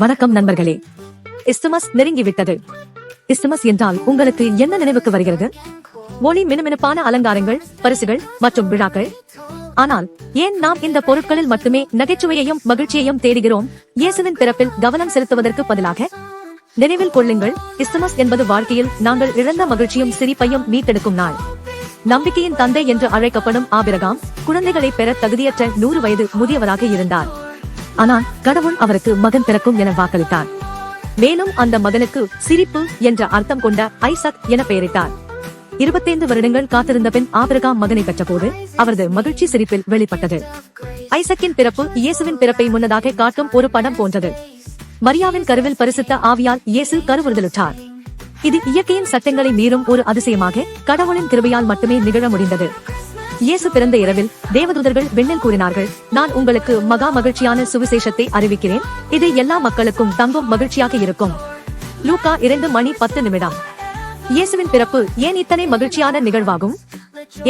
வணக்கம் நண்பர்களே. இஸ்துமஸ் நெருங்கிவிட்டது. இஸ்துமஸ் என்றால் உங்களுக்கு என்ன நினைவுக்கு வருகிறது? ஒளி மினுமினுப்பான அலங்காரங்கள் பரிசுகள் மற்றும் விழாக்கள். ஆனால் ஏன் நாம் இந்த பொருட்களில் மட்டுமே நகைச்சுவையையும் மகிழ்ச்சியையும் தேடுகிறோம்? இயேசுவின் பிறப்பில் கவனம் செலுத்துவதற்கு பதிலாக நினைவில் கொள்ளுங்கள் இஸ்துமஸ் என்பது வாழ்க்கையில் நாங்கள் இழந்த மகிழ்ச்சியும் சிரிப்பையும் மீட்டெடுக்கும் நாள். நம்பிக்கையின் தந்தை என்று அழைக்கப்படும் ஆபிரகாம் குழந்தைகளை பெற தகுதியற்ற நூறு வயது முதியவராக இருந்தார். ஆனால் கடவுள் அவருக்கு மகன் பிறக்கும் என வாக்களித்தார். மேலும் அந்த மகனுக்கு சிரிப்பு என்ற அர்த்தம் கொண்ட ஐசக் என பெயரிட்டார். இருபத்தைந்து வருடங்கள் காத்திருந்த பின் ஆபிரகாம் மகனை பெற்றபோது அவரது மகிழ்ச்சி சிரிப்பில் வெளிப்பட்டது. ஐசக்கின் பிறப்பு இயேசுவின் பிறப்பை முன்னதாக காட்டும் ஒரு படம் போன்றது. மரியாவின் கருவில் பரிசுத்த ஆவியால் இயேசு கருவுறுதலுற்றார் இது இயற்கையின் சட்டங்களை மீறும் ஒரு அதிசயமாக கடவுளின் கிருபையால் மட்டுமே நிகழ முடிந்தது. இயேசு பிறந்த இரவில் தேவதூதர்கள் விண்ணில் கூறினார்கள் நான் உங்களுக்கு மகா மகிழ்ச்சியான சுவிசேஷத்தை அறிவிக்கிறேன். இது எல்லா மக்களுக்கும் தங்கும் மகிழ்ச்சியாக இருக்கும். லூகா இரண்டு மணி பத்து நிமிடம். இயேசுவின் பிறப்பு ஏன் இத்தனை மகிழ்ச்சியான நிகழ்வாகும்?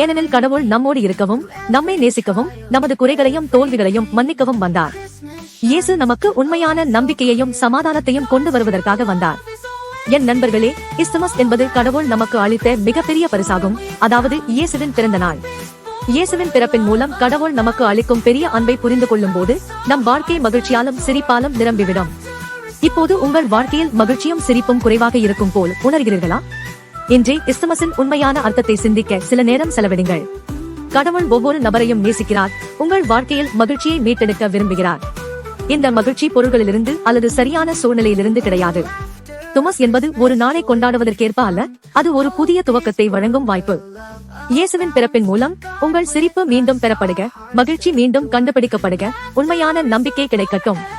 ஏனெனில் கடவுள் நம்மோடு இருக்கவும் நம்மை நேசிக்கவும் நமது குறைகளையும் தோல்விகளையும் மன்னிக்கவும் வந்தார். இயேசு நமக்கு உண்மையான நம்பிக்கையையும் சமாதானத்தையும் கொண்டு வருவதற்காக வந்தார். என் நண்பர்களே கிறிஸ்துமஸ் என்பது கடவுள் நமக்கு அளித்த மிகப்பெரிய பரிசாகும். அதாவது இயேசுவின் பிறந்த நாள். இயேசுவின் பிறப்பின் மூலம் கடவுள் நமக்கு அளிக்கும் பெரிய அன்பை புரிந்து கொள்ளும் போது நம் வாழ்க்கை மகிழ்ச்சியாலும் சிரிப்பாலும் நிரம்பிவிடும். இப்போது உங்கள் வாழ்க்கையில் மகிழ்ச்சியும் சிரிப்பும் குறைவாக இருக்கும் போல் உணர்கிறீர்களா? இன்றே கிறிஸ்துமஸின் உண்மையான அர்த்தத்தை சிந்திக்க சில நேரம் செலவிடுங்கள். கடவுள் ஒவ்வொரு நபரையும் நேசிக்கிறார் உங்கள் வாழ்க்கையில் மகிழ்ச்சியை மீட்டெடுக்க விரும்புகிறார். இந்த மகிழ்ச்சி பொருள்களிலிருந்து அல்லது சரியான சூழ்நிலையிலிருந்து கிடையாது. துமஸ் என்பது ஒரு நாளை கொண்டாடுவதற்கேற்ப அல்ல அது ஒரு புதிய துவக்கத்தை வழங்கும் வாய்ப்பு. இயேசுவின் பிறப்பின் மூலம் உங்கள் சிரிப்பு மீண்டும் பெறப்படுக மகிழ்ச்சி மீண்டும் கண்டுபிடிக்கப்படுக உண்மையான நம்பிக்கை கிடைக்கட்டும்.